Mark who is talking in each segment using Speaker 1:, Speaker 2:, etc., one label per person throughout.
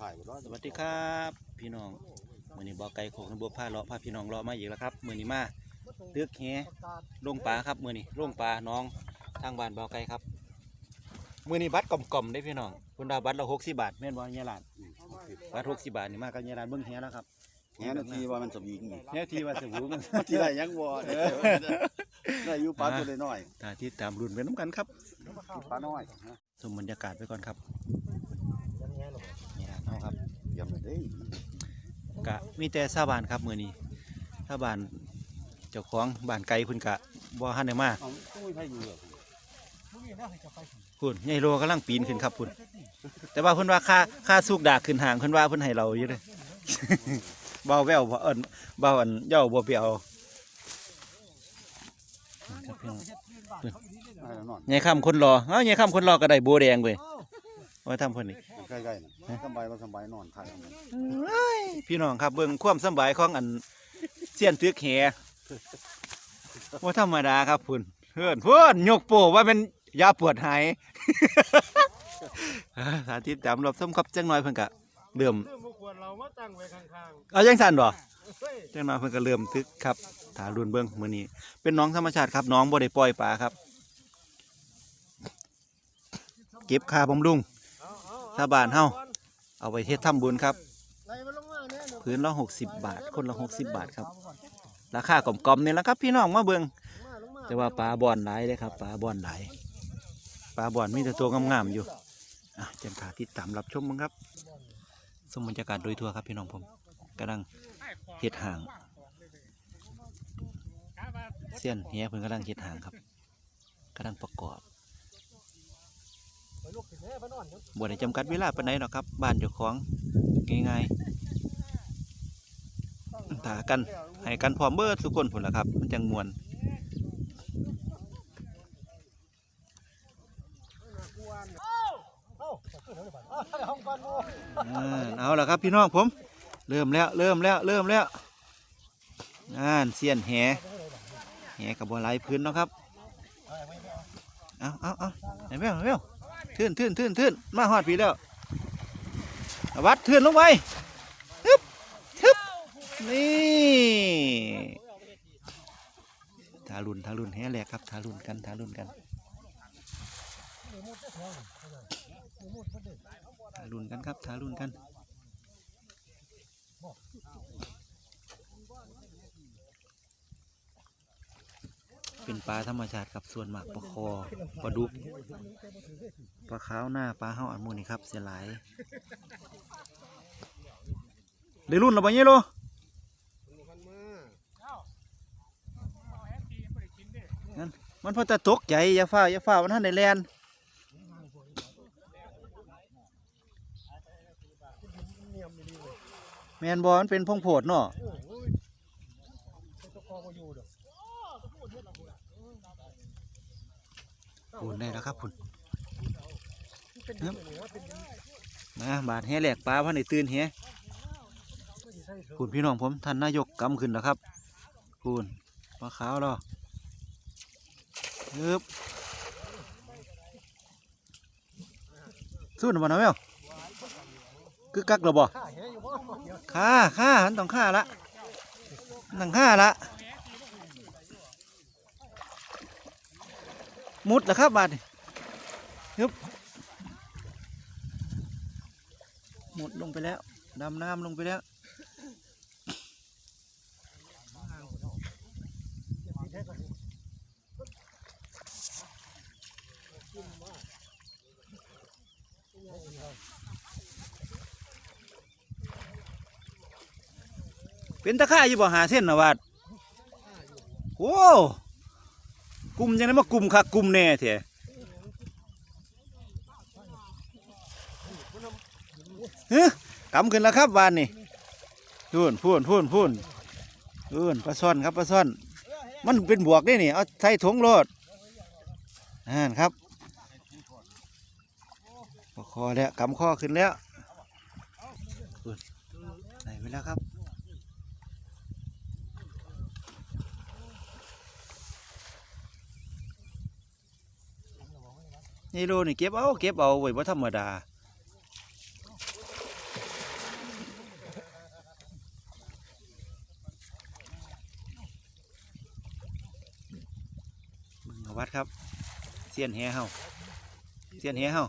Speaker 1: ถ่ายบ่
Speaker 2: สวัสดีครับพี่น้องมือนี้บ่อไก่โขกนบัวผ้าเลาะพาพี่น้องเลาะมาอีกแล้วครับมือนี้มาเลือกแหลงปลาครับมือนี้ลงปลาน้องทางบ้านบ่อไก่ครับมือนี้บัตรกล่อมๆได้พี่น้องคุณดาบัตรละหกสิบบาทแม่นบ่เนี่ยหลานบัตรหกสิบบาทนี่มากับเนี่ยหลานเบิ่งแหแล้วครับ
Speaker 1: แหนาทีว่ามันสวิงนี่
Speaker 2: แหทีว่าสบู่มัน
Speaker 1: ที่ได้ยังบ่ได้ได้อยู่ปลาตัวน้อย
Speaker 2: ตาที่ตามรุ่นเป็นน้ำกันครับ
Speaker 1: ๆปลาน้อยนะ
Speaker 2: ชมบรรยากาศไปก่อนครับนี่ล่ะ เอาครับ
Speaker 1: เยี่ยมเลยเด้
Speaker 2: กะมีแต่ชาวบ้านครับมือนี้ชาวบ้านเจ้าของบ้านไก่เพุ่นกะบ่ฮันได้มา
Speaker 1: เอาอุ้ยไผอยู่เหรอ
Speaker 2: พุ่นใหญ่โลกำลังปีนขึ้นครับพุ่นแต่ว่าเพิ่นว่าค่าค่าสุกดากขึ้นห่างเพิ่นว่าเพิ่นให้เราอยู่เลย เบาแววบ่เอิ้นเบาอันเหย่าบ่เปียวครับพี่น้อง
Speaker 1: ให้เรานอน
Speaker 2: ใหญ่ค่ำคนรอเอ้าใหญ่ค่ำคนรอก็ได้โบแดงเว้ย ว่าทำเพิ่นนี่
Speaker 1: ใกล้ๆน่ะสบายบ่สบายนอนถ่ายเอามัน
Speaker 2: เอ้ยพี่น้องครับเบิ่งความสำบายของอันเสี้ยนตึกแหว่าธรรมดาครับพุ่นเพื่อนเพื่อนยกโปว่าเป็นยาปวดหายเอ้อสาธิตตามรอบส้มครับจังน้อยเพิ่นกะเริ่ม
Speaker 3: เรื่องบุควรเรามาตั้งไว้ข้าง
Speaker 2: เอาจังสั่นบ่
Speaker 3: ๆเฮ้ย
Speaker 2: จังน้อยเพิ่นก็เริ่มตึกครับถารุ่นเบิ่งมื้อนี้ เป็นน้องธรรมชาติครับ น้องบ่ได้ปล่อยปลาครับ เก็บค่าบำรุง
Speaker 3: เอาเอาเอ
Speaker 2: ชาวบ้านเฮาเอาไปเฮ็ดทำบุญครับพื้นละ60บบาท คนละ60บบาทครับ ราคากล่อมๆนี่แหละครับ พี่น้องมาเบิง
Speaker 3: มาลงมา
Speaker 2: แต่ว่าปลาบอนหลายเลยครับปลาบอนหลายปลาบอนมีแต่ตัวงามๆอยู่อะจังขาติดตามรับชมมั้งครับ สมบรรยากาศโดยทั่วครับพี่น้องผมกำลังเฮ็ดห่างเสี้ยนเฮียเพิ่นกำลังเฮ็ดห่างครับกำลังประกอบ
Speaker 3: ไปลูกถึงแม่ไปนอนเดี๋ยว
Speaker 2: บ่ได้จำกัดเวลาปานใดหรอกครับบ้านเจ้าของง่ายๆถากันให้กันพร้อมเบิดทุกคนพุ่นล่ะครับ มันจังมวน
Speaker 3: เอาขึ้นแล้วหรือเปล่าเอาไปห้องก่อนโม
Speaker 2: อ่าเอาละครับพี่น้องผม เริ่มแล้วเริ่มแล้วเริ่มแล้วอ่านเสียนแหแหกับบัวไหลายพื้นเนาะครับเอาเอาเอาไหนแมวไหนแมว ทื่นทื่นทื่นทื่นมาหอดพี่แล้วเอวัดทื่นลงไปทึบทึบนี่ทารุนทารุนแหแหลกครับทารุนกันทารุนกันทารุนกันครับทารุนกัน เป็นปลาธรรมชาติครับส่วนมากปลาคอปลาดุกปลาขาวหน้าปลาเฮาอันมูนี่ครับเสียหลายได้รุ่นหรือเปล่าเนี่ยโลนั่นมันพอจะตกใจอย่าฟ้าอย่าฟ้าวมันท่านในแลนแมนบอมันเป็นพงโผดเนาะ
Speaker 3: โอ้ยเป็นตัวคอมาอยู่เด้อ
Speaker 2: พูนได้แล้วครับพูน
Speaker 3: เป็นดินเลยว่าเป็นดิน
Speaker 2: มาบาดแห่แหลกปลาพันในตื่นแห่
Speaker 3: ไม่ใช่เถอะ
Speaker 2: พูนพี่น้องผมท่านนายกกำขึ้นแล้วครับพูนปลาขาวเราฮึบสู้หน่อยบ่นะแมวกึกกักเราบ่
Speaker 3: ข้าเหี้ยอยู่บ่เดี๋ยว
Speaker 2: ฆ่าฆ่ามันต้องฆ่าละมันต้องฆ่าละ มุดแล้วครับบาดนี่ฮึบหมดลงไปแล้ว ดำน้ำลงไปแล้วเป็นตะข่ายอยู่บ่หาเส้นนะวาดโอ้ กลุ่มยังไงมากลุ่มคักกลุ่มแน่เถอะเฮ้ยกำขึ้นแล้วครับวานนี่พูนพูนพูนพูนพูนปลาซ่อนครับปลาซ่อน มันเป็นบวกได้นี่ เอาใส่ถุงโลดอ่านครับคอแล้วกำข้อขึ้นแล้วไหนไปแล้วครับ นี่โลนี่เก็บเอาเก็บเอาไว้ว่าธรรมดาวัดครับเสียนแห่เฮาเสียนแห่เฮา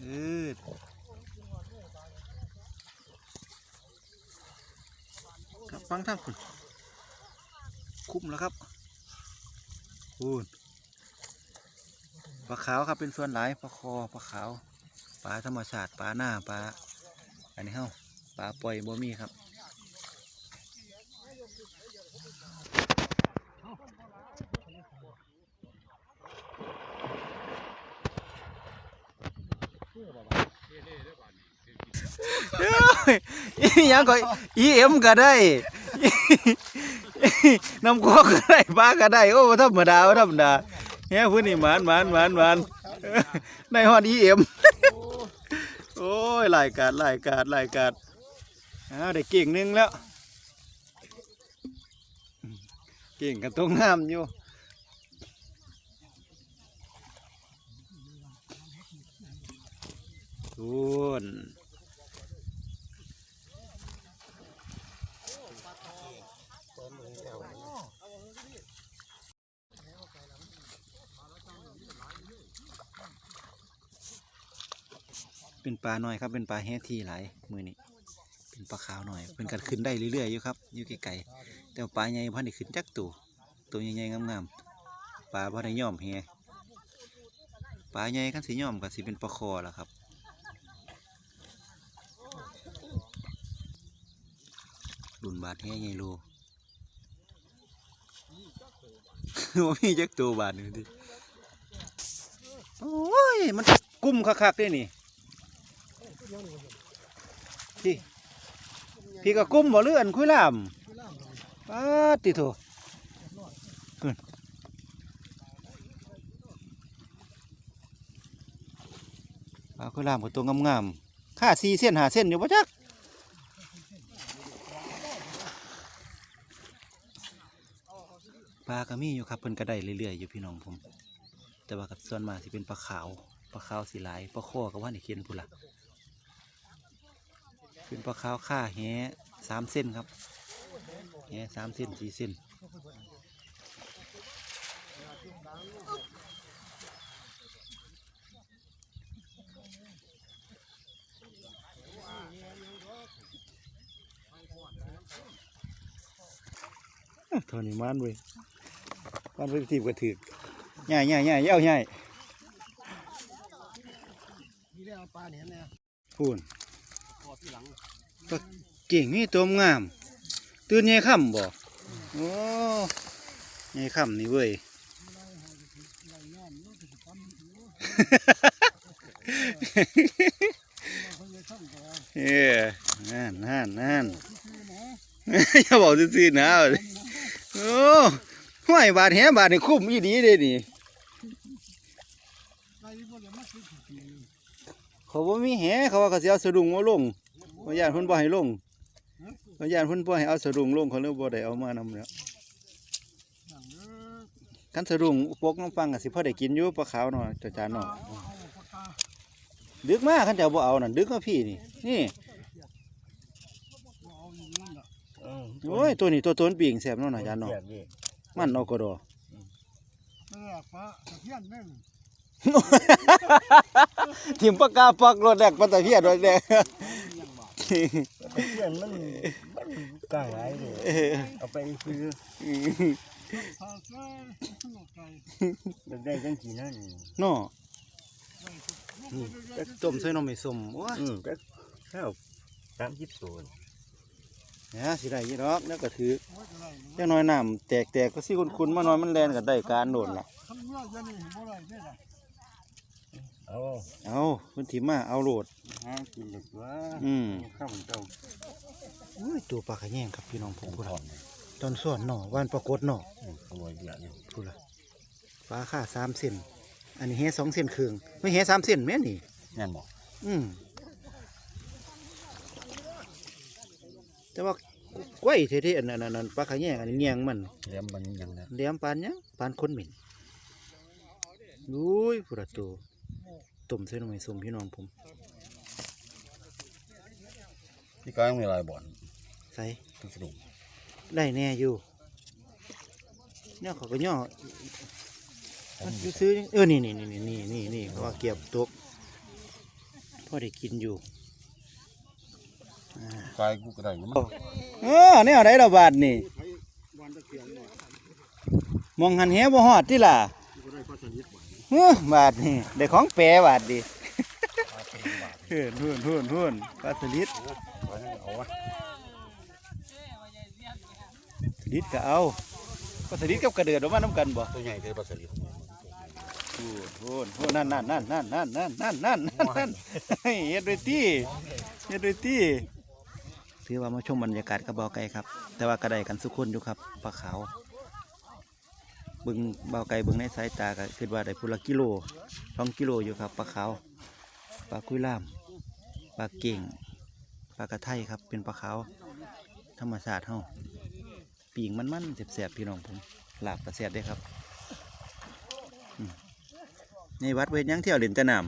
Speaker 2: เออฟังทางคุณคุ้มแล้วครับคุณ ปลาขาวครับเป็นส่วนหลายปลาคอปลาขาวปลาธรรมชาติปลาหน้าปลาอันนี้เฮาปลาปล่อยบ่มีครับยังก็อีเอ็มก็ได้น้ำก็ได้ปลาก็ได้โอ้ธรรมดาธรรมดา เฮ้ยพุ่นนี่หมานหมานหมานหมานในฮอดอีเอ็มโอ้ยหลายกาดหลายกาดหลายกาดอ้าวได้เก่งหนึงแล้ว เก่งกันตรงน้ำอยู่ทุน เป็นปลาหน่อยครับ เป็นปลาแห้ที่หลายมือนี้เป็นปลาขาวหน่อย เป็นกัดขึ้นได้เรื่อยๆอยู่ครับอยู่ไกลๆแต่ปลาใหญ่พันได้ขึ้นจักตัวตัวใหญ่ๆงามๆปลาพันได้ย่อมแฮปลาใหญ่กันสิย่อมกับสิเป็นปลาคอละครับรุ่นบาทแท้ใหญ่โลว่ามีจักตัวบาทหนึ่งดิโอ้ยมันกุ้มคักๆด้นี่ พี่พี่ก็กุ้มบ่เลื่อนคุยลามป้าติโถขึ้นปลาคุยลามกับตัวงามๆค่าสี่เส้นหาเส้นอยู่ปะจักปลาก็มีอยู่ครับเพิ่นก็ได้เรื่อยๆอยู่พี่น้องผม แต่ว่ากับส่วนมากสิเป็นปลาขาวปลาขาวสีลายปลาข้อก็ว่าในเขียนพุ่นละ เป็นปลาขาวค่าแหสามเส้นครับแหสามเส้นสี่เส้นเท่านี้มันเว้ยมันเป็นทีบกระถือใหญ่ใหญ่ใหญ่เย้าใหญ่
Speaker 3: นี่ได้เอาปลาเนี่ยนะ
Speaker 2: พูน
Speaker 3: พอที่หลัง
Speaker 2: เก่งนี่ตัวงาม ตื่นใหญ่ค่ำบ่โอ้ใหญ่ค่ำนี่เว้ยเอ้ยนั่นนั่นนั่นอย่าบอกซื่อๆนะโอ้ห้วยบาดแหบาดนี่คุ้มอีดีเด้นี่
Speaker 3: ไปบ่ได้มาซื้อขี้
Speaker 2: เขาบ่มีแหเขาว่าเขาสิเอาสะดุงมาลงเขาย่านเพิ่นบ่ให้ลงเขาย่านเพิ่นบ่ให้เอาสะดุงลงเขาเลยบ่ได้เอามานำแล้ว
Speaker 3: นั่นเด้อ
Speaker 2: คันสะดุงปกน้ำฟังก็สิพอได้กินอยู่ปลาขาวหน่อยจ้าจานหน่อย
Speaker 3: เอาเอาปากกา
Speaker 2: ดึกมาคันเจ้าบ่เอานั่นดึกมาพี่นี่นี่
Speaker 3: บ่เอาอย่างนั้นล่ะ
Speaker 2: โอ้ยตัวนี้ตัวต้นปีงแซ่บเนาะน่ะจานเนาะมันเอาก็ดอ
Speaker 3: เอ อปลาตะเพียนนั่น
Speaker 2: ทิมปากกาปักรถแดกปัตตะเพียนรถแดก
Speaker 1: เพื่อนมันมันกล้าหลายเลย
Speaker 2: เออ
Speaker 1: เอาไปซื้อ
Speaker 3: ปลาใส่หัวไก่
Speaker 1: มันได้จังกี่นั่น
Speaker 2: เนาะ
Speaker 1: อืม
Speaker 2: แต่ต้มใส่หน่อไม้ส้มโอ้ย
Speaker 1: อืมก็ข้าวสามสิบตัว
Speaker 2: เนี่ยสิได้ยี่ดอกแล้วก็ถือ
Speaker 3: โอ้ยอะไร
Speaker 2: จังน้อยน้ำแตกแตกก็สิคุณๆมาหน่อยมันแลนก็ได้การโดนล่ะ
Speaker 3: ทำ เมื่อจะนี่บ่ได้ได้ล่ะ
Speaker 1: เอา
Speaker 2: เอาพื้นที่มาเอาโหลด
Speaker 1: หากินเด็กว่า
Speaker 2: อืม
Speaker 1: ข้าวเจ้า
Speaker 2: อุ้ยตัวปลาขะแยงครับพี่น้องผม
Speaker 1: ผู้
Speaker 2: พูด
Speaker 1: ถอ
Speaker 2: ละ
Speaker 1: น
Speaker 2: ตอนส่วนเนาะว่านปรากฏเนาะ
Speaker 1: ขโมยเยอะอยู่
Speaker 2: พูดละปลาค่าสามเส้นอันนี้เฮสองเส้นครึ่งไม่เฮสามเส้นแม่นนี่
Speaker 1: แม่นบอก
Speaker 2: อืมแต่ว่ากล้วยเท่ๆอันนั้นอันนั้นปลาขะแยงอันนี้เงียงมัน
Speaker 1: เลี้ยงมันยังนะ
Speaker 2: เลี้ยงปานหยังปานคนเหม็นอุ้ยพุระตัว ต้มใส่หน่อไม้ส้มพี่น้องผม
Speaker 1: พี่ก้อยมีลายบ่อน
Speaker 2: ใส่
Speaker 1: ทุกสนุก
Speaker 2: ได้แน่อยู่เนี่ยเขาก็ย่อมันซื้อเออนี่นี่นี่นี่นี่นี่นี่เพราะว่าเก็บตกพอได้กินอยู่
Speaker 1: กายกูก็ได้มัน
Speaker 2: เออเนี่ยได้ระบาดนี่
Speaker 3: วันตะเกียงเนี่ย
Speaker 2: มองหันแหบ่ฮอดติล่ะ ฮ้อบาดนี่ได้ของแปรบาดดิเฮ้ยหุ่นหุ่นหุ่นปลาสลิด
Speaker 1: เอาวะ
Speaker 2: สลิดก็เอาปลาสลิดกับกระเดือดออกมาน้ำกันบ่
Speaker 1: ตัวใหญ่เลยปลาสลิด
Speaker 2: หุ่นหุ่นหุ่นนั่นนั่นนั่นนั่นนั่นนั่นนั่นนั่นนั่นเฮ้ยเฮ็ดด้วยตี้เฮ็ดด้วยตี้ถือว่ามาชมบรรยากาศกระเบาไก่ครับ แต่ว่าก็ได้กันสุกคนอยู่ครับปลาขาวเบึงเบาไก่เบึงในสายตาก็คิดว่าได้พุละกิโลสองกิโลอยู่ครับปลาขาวปลากุยล่ามปลาเก่งปลากระไทครับเป็นปลาขาวธรรมชาติเฮาปีงมันมันๆแสบๆพี่น้องผมหลาบกระแสบได้ครับในวัดเวทยังเที่ยวเล่นแต่น้ำ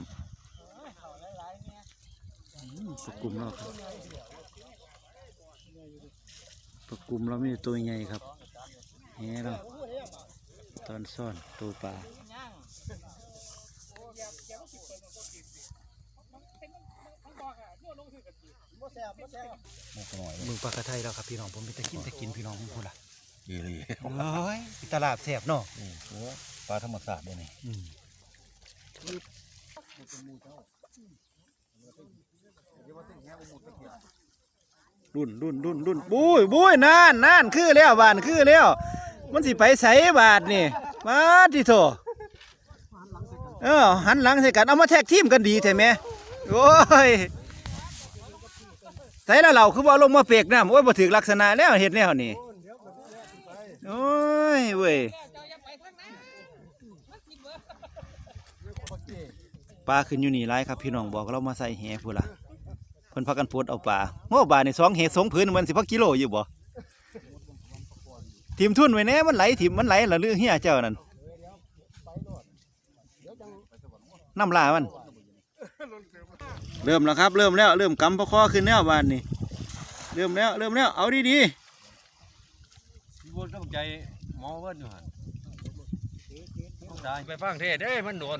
Speaker 2: อืมปลากลุ่มเราครับปลากลุ่มเรามีตัวใหญ่ครับแหเรา ตอนซ่อนตัวปลามึงปลากระไทยเราครับพี่น้องผมไปตะกินตะกินพี่น้องผมพูดละ
Speaker 1: ดีเลย
Speaker 2: เฮ้ยตลาดแสบเนาะ
Speaker 1: โอ้ปลาธรรมชาติด้วยนี่
Speaker 2: อืมรุ่นรุ่นรุ่นรุ่นบุ้ยบุ้ยนานนานคือแล้วบานคือแล้ว มันสิไปใส่บาทนี่มาที่โถเออหันหลังใส่กัน เอามาแท็กทีมกันดีใช่ไหมโอ้ยใส่แล้วเราคือว่าลงมาเปกนะโอ้ยบ่ถึกลักษณะแล้วเห็ดแนวนี่โอ้ยเว้ยปลาขึ้นอยู่นี่ไรครับพี่น้องบอกเรามาใส่แหพูนละเพิ่นพักกันปวดเอาปลาโม่บาทนี่สองแหสองผืนมันสิพักกิโลอยู่บ่ ทีมทุนไว้แน่มันไหลทีมมันไหลละเรื่องเฮียเจ้านั่นน้ำลามัน เริ่มแล้วครับ เริ่มแล้วเริ่มกำพะคอขึ้นแล้วบานนี่เริ่มแล้วเริ่มแล้วเอาดีดี
Speaker 4: พี่บุญต้องใจหมอเวิร์นอยู่หันต้องได้ไปฟังเทศเด้ยมันโดน